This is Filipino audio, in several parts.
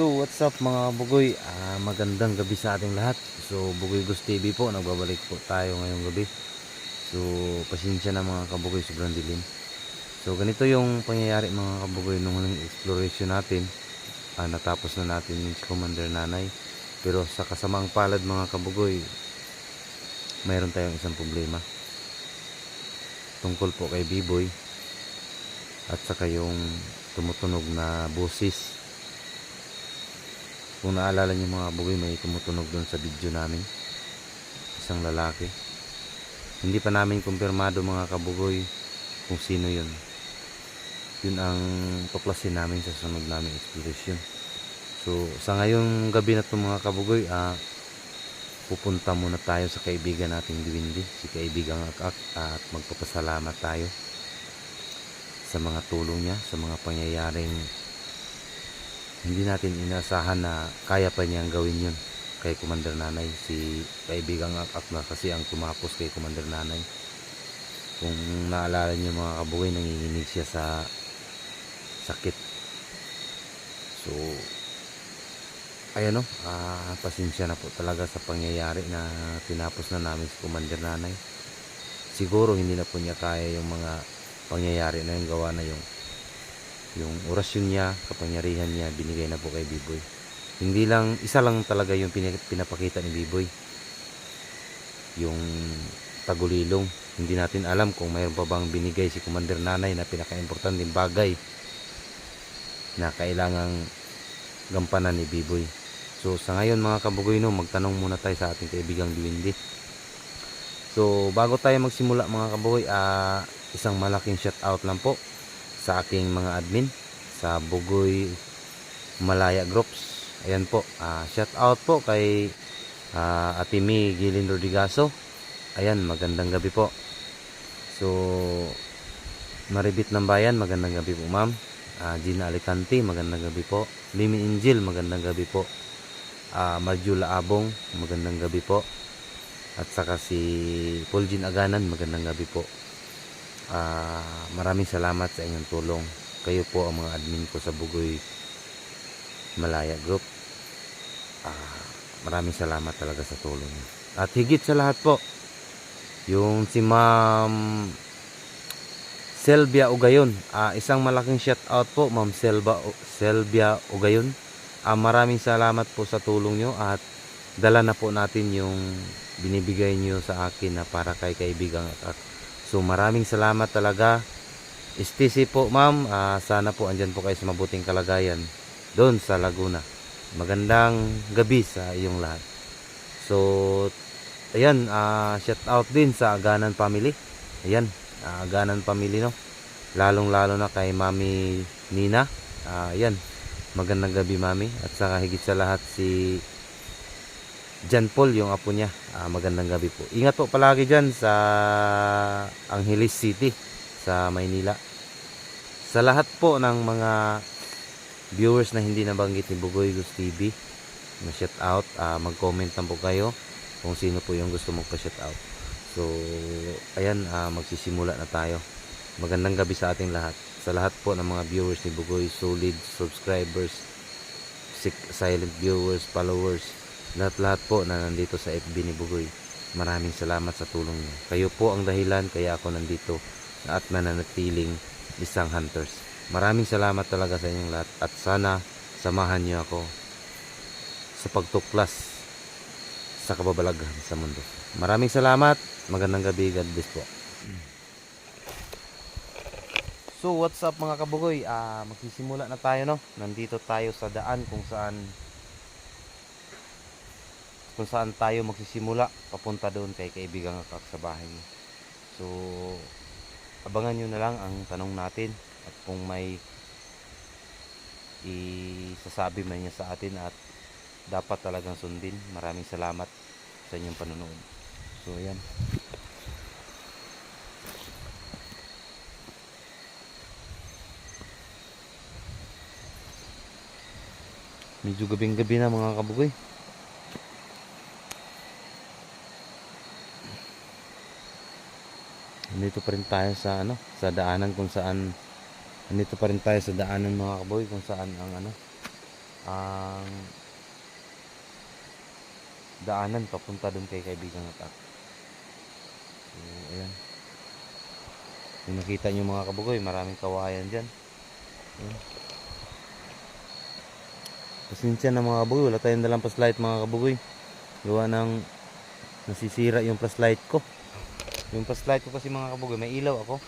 So what's up mga bugoy? Ah, Magandang gabi sa ating lahat. So Bugoy Gus TV po Nagbabalik po tayo ngayong gabi. So pasensya na mga kabugoy Sobrang dilim. So ganito yung pangyayari mga kabugoy Nung huling exploration natin. Ah, Natapos na natin yung Commander Nanay. Pero sa kasamaang palad mga kabugoy Mayroon tayong isang problema. Tungkol po kay B-Boy At saka yung tumutunog na busis kung naalala niyo mga bugoy, may tumutunog doon sa video namin. Isang lalaki. Hindi pa namin kumpirmado mga kabugoy kung sino yun. Yun ang tuklasin namin sa sunod namin exploration. So, sa ngayong gabi na to mga kabugoy, ah, pupunta muna tayo sa kaibigan nating Dwindi, si kaibigang Akak, at magpapasalamat tayo sa mga tulong niya, sa mga pangyayaring hindi natin inasahan na kaya pa niyang gawin yun kay Commander Nanay. Si kaibigang Akak na kasi ang tumapos kay Commander Nanay. Kung naalala niyo mga kabuhay nanginginig siya sa sakit. So ayan o ah, pasensya na po talaga sa pangyayari na tinapos na namin si Commander Nanay. Siguro hindi na po niya kaya yung mga pangyayari na yung gawa na yung yung orasyon niya, kapangyarihan niya, binigay na po kay B-Boy. Hindi lang, isa lang talaga yung pina- pinapakita ni B-Boy. Yung tagulilong. Hindi natin alam kung mayroon pa bang binigay si Commander Nanay na pinaka-importanting bagay na kailangang gampanan ni B-Boy. So sa ngayon mga kabugoy no, magtanong muna tayo sa ating kaibigang Dwindi. So bago tayo magsimula mga kabugoy, ah, isang malaking shout out lang po sa aking mga admin sa Bugoy Malaya Groups. Ayan po, ah, shout out po kay ah, Ate Mi Gilin Rodrigaso. Ayan, magandang gabi po. So, Maribit ng Bayan, magandang gabi po ma'am. Ah, Gina Alicante, magandang gabi po. Mimi Angel, magandang gabi po. Ah, Marjula Abong, magandang gabi po. At saka si Paulgin Aganan, magandang gabi po. Ah, maraming salamat sa inyong tulong. Kayo po ang mga admin ko sa Bugoy Malaya Group. Ah, maraming salamat talaga sa tulong niyo. At higit sa lahat po, yung si Ma'am Selvia Ugayon. Ah, isang malaking shout out po, Ma'am Selva, Selvia Ugayon. Ah, maraming salamat po sa tulong nyo at dala na po natin yung binibigay nyo sa akin na para kay kaibigang at So maraming salamat talaga. STC po ma'am, Ah, sana po andyan po kayo sa mabuting kalagayan doon sa Laguna. Magandang gabi sa iyong lahat. So ayan, ah, shout out din sa Aganan family. Ayan, ah, Aganan family no. Lalong lalo na kay Mami Nina. Ah, ayan, magandang gabi Mami. At saka higit sa lahat si Jan Paul yung apo niya. Ah, magandang gabi po. Ingat po palagi dyan sa Angeles City sa Maynila. Sa lahat po ng mga viewers na hindi nabanggit ni Bugoy Gus TV na shout out, ah, mag-comment lang po kayo kung sino po yung gusto magpa-shout out. So, ayan, ah, magsisimula na tayo. Magandang gabi sa ating lahat. Sa lahat po ng mga viewers ni Bugoy, solid subscribers, silent viewers, followers, lahat-lahat po na nandito sa FB ni Bugoy. Maraming salamat sa tulong niyo. Kayo po ang dahilan kaya ako nandito at nananatiling isang hunters. Maraming salamat talaga sa inyong lahat at sana samahan niyo ako sa pagtuklas sa kababalaghan sa mundo. Maraming salamat. Magandang gabi. God bless po. So what's up mga kabugoy? Ah, magsisimula na tayo no. Nandito tayo sa daan kung saan kung saan tayo magsisimula papunta doon kay kaibigang akak sa bahay niya. So, abangan nyo na lang ang tanong natin at kung may isasabi man niya sa atin at dapat talagang sundin. Maraming salamat sa inyong panonood. So, ayan. Medyo gabing gabi na mga kabugoy. Nandito pa rin tayo sa ano, sa daanan kung saan nandito pa rin tayo sa daanan mga kaboy kung saan ang ano ang daanan papunta doon kay kaibigang atak. So, ayan. Kung nakita nyo mga kabugoy, maraming kawayan dyan. Ayan. Pasensya na mga kabugoy, wala tayong dalang flashlight mga kabugoy. Gawa ng nasisira yung flashlight ko. Yung flashlight ko kasi mga kabugoy, may ilaw ako.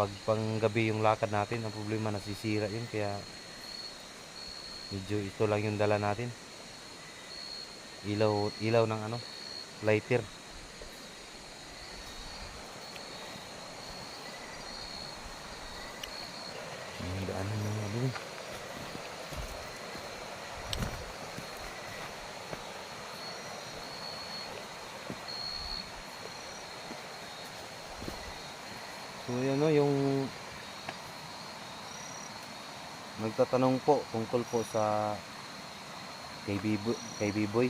Pag panggabi yung lakad natin, ang problema nasisira yun. Kaya medyo ito lang yung dala natin. Ilaw, ilaw ng ano, lighter. Ang daanan ng mga kabugoy. So yun no, yung nagtatanong po tungkol po sa kay Biboy, kay Biboy.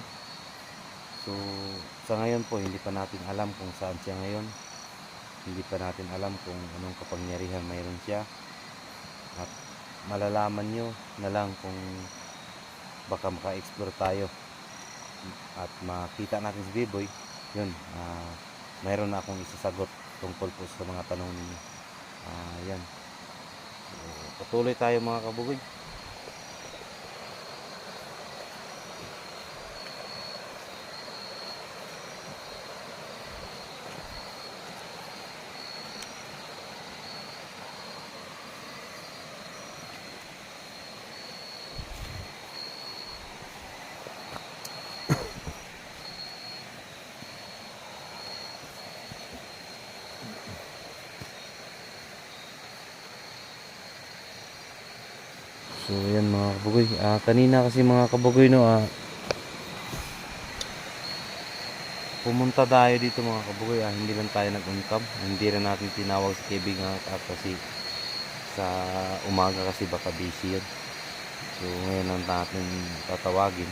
So sa ngayon po hindi pa natin alam kung saan siya ngayon. Hindi pa natin alam kung anong kapangyarihan mayroon siya. At malalaman nyo na lang kung baka maka-explore tayo at makita natin si Biboy yun ah mayroon na akong isasagot tungkol po sa mga tanong ninyo. Ah, yan. So, patuloy tayo mga kabugoy. So yan mga kabugoy. Ah, kanina kasi mga kabugoy no, ah, pumunta tayo dito mga kabugoy. Ah, hindi lang tayo nag-uncam. Hindi rin natin tinawag si kaibigan at kasi sa umaga kasi baka busy yun. So ngayon lang natin tatawagin.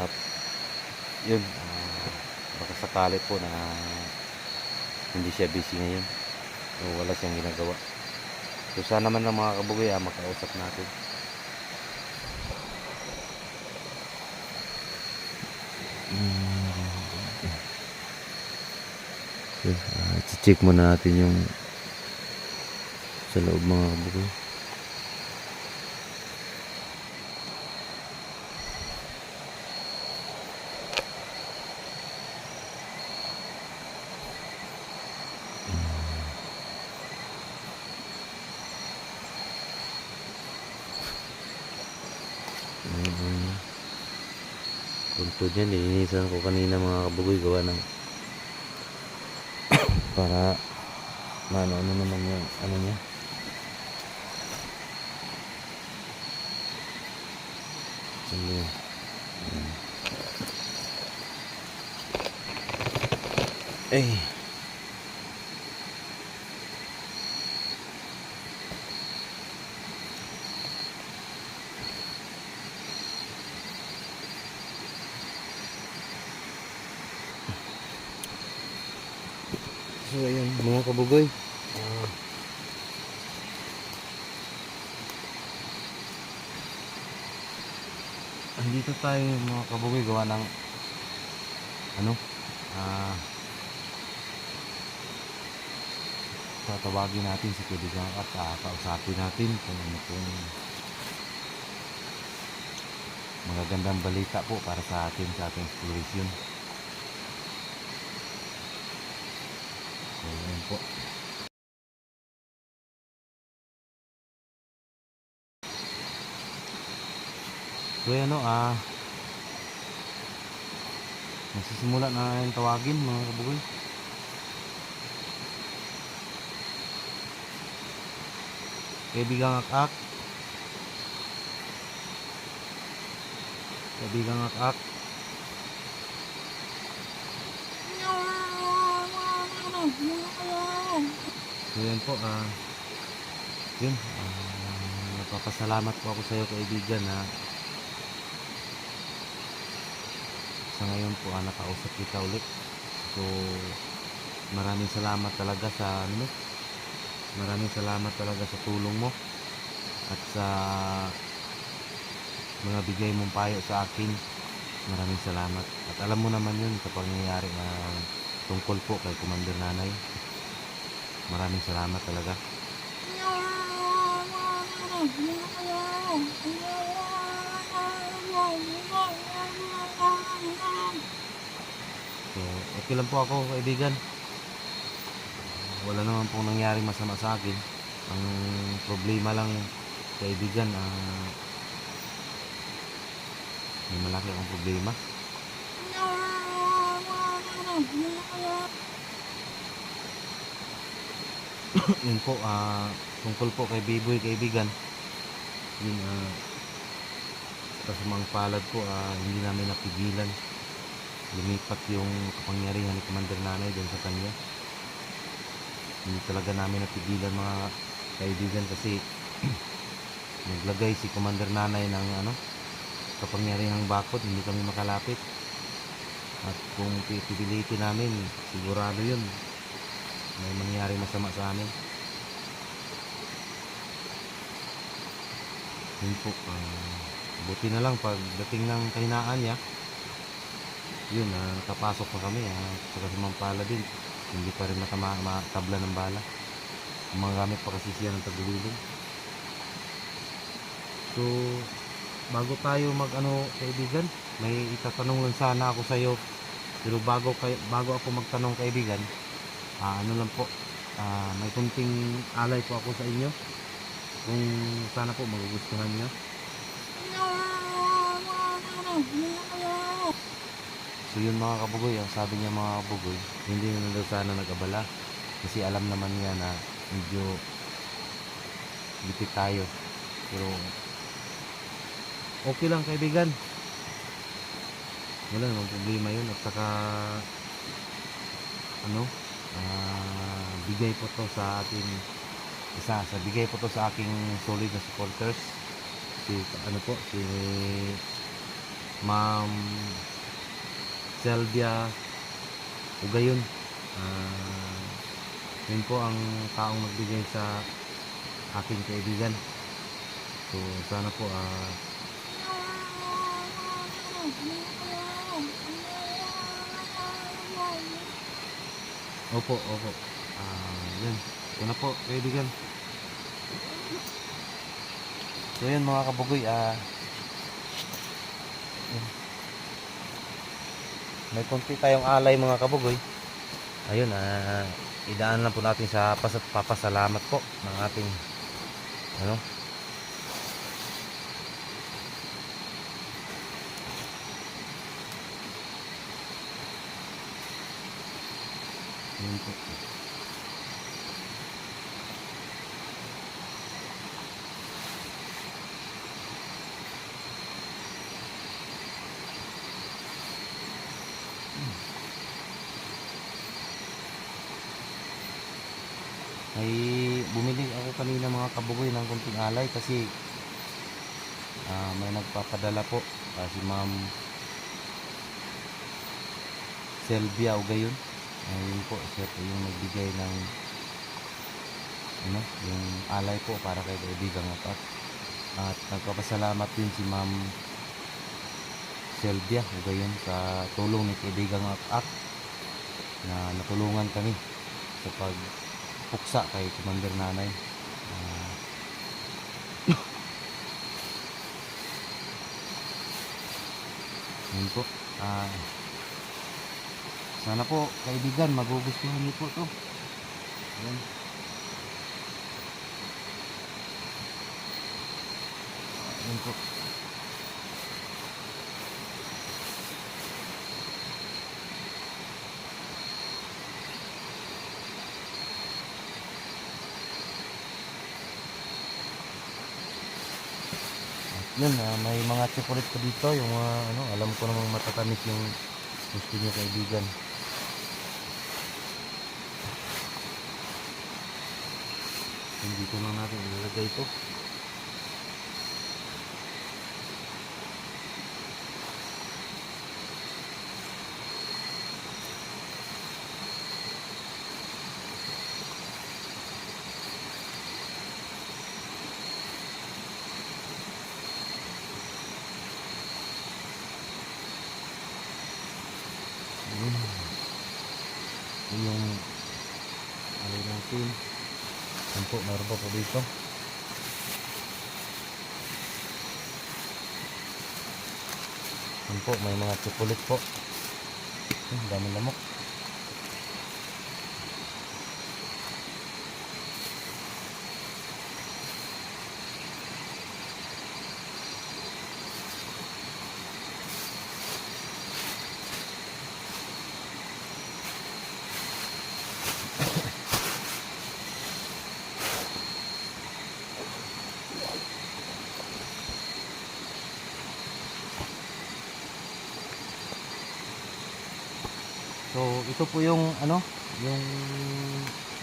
At yun, ah, baka sakali po na hindi siya busy ngayon. So wala siyang ginagawa. So sana man lang mga kabugoy ah, makausap natin. So, ah, check muna natin yung sa loob mga kabugoy. Dyan, nilinisan ko kanina mga kabugoy gawa ng para maano ano naman yung ano niya. Ano yun? Mm. Eh. So ayun, mga kabugoy. Ah. andito tayo mga kabugoy gawa ng ano ah tatawagin natin si kaibigan at ah, kausapin natin kung ano kung magagandang balita po para sa atin sa ating exploration so yun po. So yan o, ah Nagsisimula na yung tawagin mga kabugoy. Kaibigang akak. Kaibigang akak So yan po, ah Yun, ah Napapasalamat po ako sa iyo kaibigan na sa ngayon po ah, nakausap kita ulit so maraming salamat talaga sa ano maraming salamat talaga sa tulong mo at sa mga bigay mong payo sa akin. Maraming salamat. At alam mo naman yun sa pangyayari na tungkol po kay Commander Nanay. Maraming salamat talaga. So, okay lang po ako, kaibigan. Wala naman pong nangyari masama sa akin. Ang problema lang, kaibigan, ah, may malaki akong problema. Yun po, ah, tungkol po kay Biboy, kaibigan. Yun, ah, kasamang palad po, ah, hindi namin napigilan. Lumipat yung kapangyarihan ni Commander Nanay doon sa kanya. Hindi talaga namin napigilan mga kaibigan kasi naglagay si Commander Nanay ng ano, kapangyarihang bakod, hindi kami makalapit. At kung pipilitin namin, sigurado yun, may mangyari masama sa amin. Yun po, ah, buti na lang pagdating ng kahinaan niya, yun, ah, nakapasok pa kami, ah, sa kasamang pala din. Hindi pa rin matama, matabla ng bala. Gumagamit pa kasi siya ng tagulilong. So, bago tayo mag ano, kaibigan, may itatanong lang sana ako sa iyo. Pero bago kay bago ako magtanong kaibigan, ah, ano lang po, ah, may kunting alay po ako sa inyo. Kung sana po magugustuhan niyo. So yun mga kabugoy, ang sabi niya mga kabugoy, hindi na daw sana nag-abala. Kasi alam naman niya na medyo gipit tayo. Pero okay lang kaibigan. Wala namang problema yun. At saka ano, ah, bigay po to sa ating isa, sa bigay po to sa aking solid na supporters. Si ano po, si Ma'am Selvia Ugayon. Ah, yun po ang taong nagbigay sa aking kaibigan. So sana po ah Opo, opo. Ah, yan. Ito na po, kaibigan. So yan mga kabugoy, ah yan. may konti tayong alay mga kabugoy. Ayun, ah idaan lang po natin sa pasat papasalamat po ng ating ano Po. ay bumili ako kanina mga kabugoy ng kunting alay kasi ah, may nagpapadala po ah, si ma'am Selvia Ugayon ayun po siya yung nagbigay ng ano, yung alay po para kay kaibigang apat at nagpapasalamat din si ma'am Selvia Ugayon sa tulong ni kaibigang apat na natulungan kami sa pag kay Commander Nanay. Ah, yun po. Ah, sana po, kaibigan, magugustuhan niyo po to. Ayan. Ayan po. yun ah, may mga chocolate ko dito yung mga ano alam ko namang matatamis yung gusto niyo kaibigan hindi ko lang natin ilalagay ito yung alay natin. Yan po, meron pa po dito. Yan po, may mga chocolate po. Hmm, daming lamok. So, ito po yung ano, yung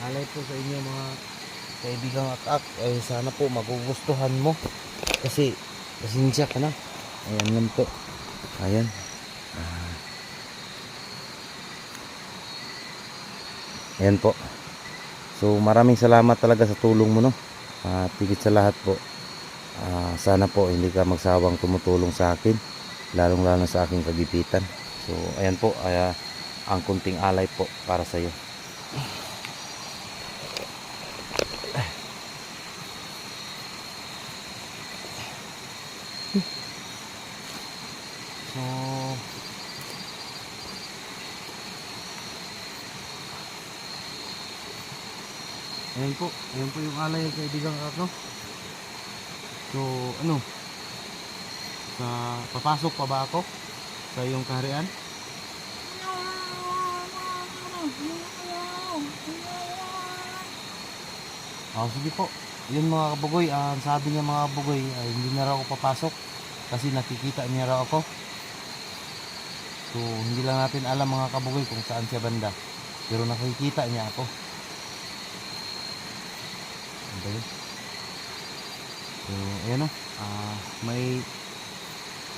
alay po sa inyo mga kaibigang akak. Ay, sana po magugustuhan mo. Kasi, pasensya ka na. Ayan lang po. Ayan. Ah. Ayan po. So, maraming salamat talaga sa tulong mo, no? At higit sa lahat po, ah, sana po hindi ka magsawang tumutulong sa akin. Lalong-lalo sa aking kagipitan. So, ayan po. Ay, ang kunting alay po para sa iyo. So Ayan po, ayan po yung alay ng kaibigang no? So, ano? Sa papasok pa ba ako sa iyong kaharian? Oh, sige po. Yun mga kabugoy, ah, ang sabi niya mga kabugoy, ay hindi na raw ako papasok kasi nakikita niya raw ako. So, hindi lang natin alam mga kabugoy kung saan siya banda. Pero nakikita niya ako. Yun? So, ayan o. Ah, may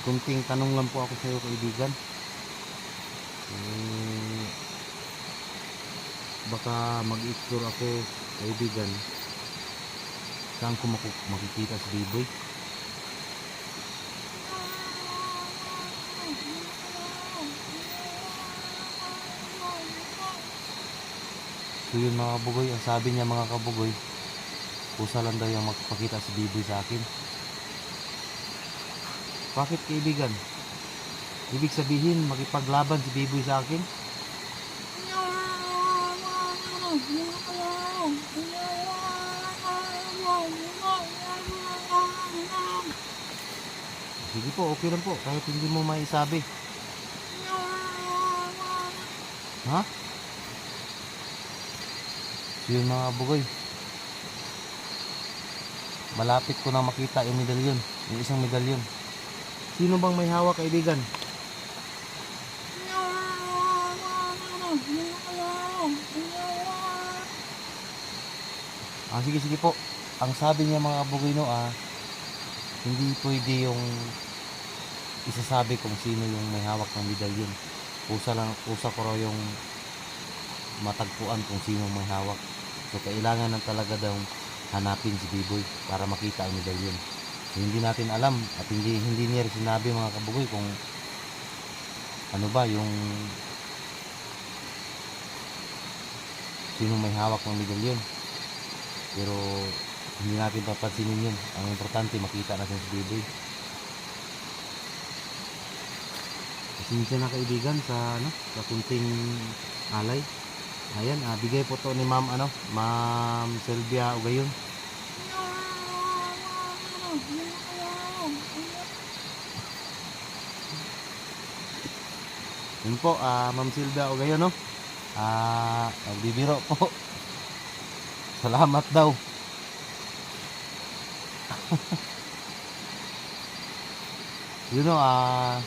kunting tanong lang po ako sa iyo kaibigan. Eh, baka mag-explore ako kaibigan. Saan ko makikita si Biboy? So yun mga kabugoy ang sabi niya mga kabugoy kusa lang daw yung magpakita si Biboy sa akin. Bakit kaibigan? Ibig sabihin makipaglaban si Biboy sa akin sige po okay lang po. Kahit hindi mo maisabi. Ha? So yun mga kabugoy malapit ko na makita yung medalyon yung isang medalyon. Sino bang may hawak kaibigan Ah, sige, sige po. Ang sabi niya mga kabugino, ah, hindi pwede yung isasabi kung sino yung may hawak ng medalyon. Kusa lang, kusa ko raw yung matagpuan kung sino may hawak. So, kailangan ng talaga daw hanapin si Biboy para makita ang medalyon. So, hindi natin alam at hindi hindi niya rin sinabi mga kabugoy kung ano ba yung sino may hawak ng medalyon. Pero hindi natin papansinin yun. Ang importante makita natin si Biboy. Pasensya na kaibigan sa ano, sa kunting alay. Ayan, ah, bigay po to ni Ma'am ano, Ma'am Sylvia Ugayon. Yun po, ah, Ma'am Sylvia Ugayon no. Ah, nagbibiro po. Salamat daw. you know, ah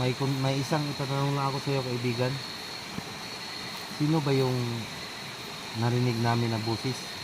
may kun- may isang itatanong lang ako sa iyo kaibigan. Sino ba yung narinig namin na busis?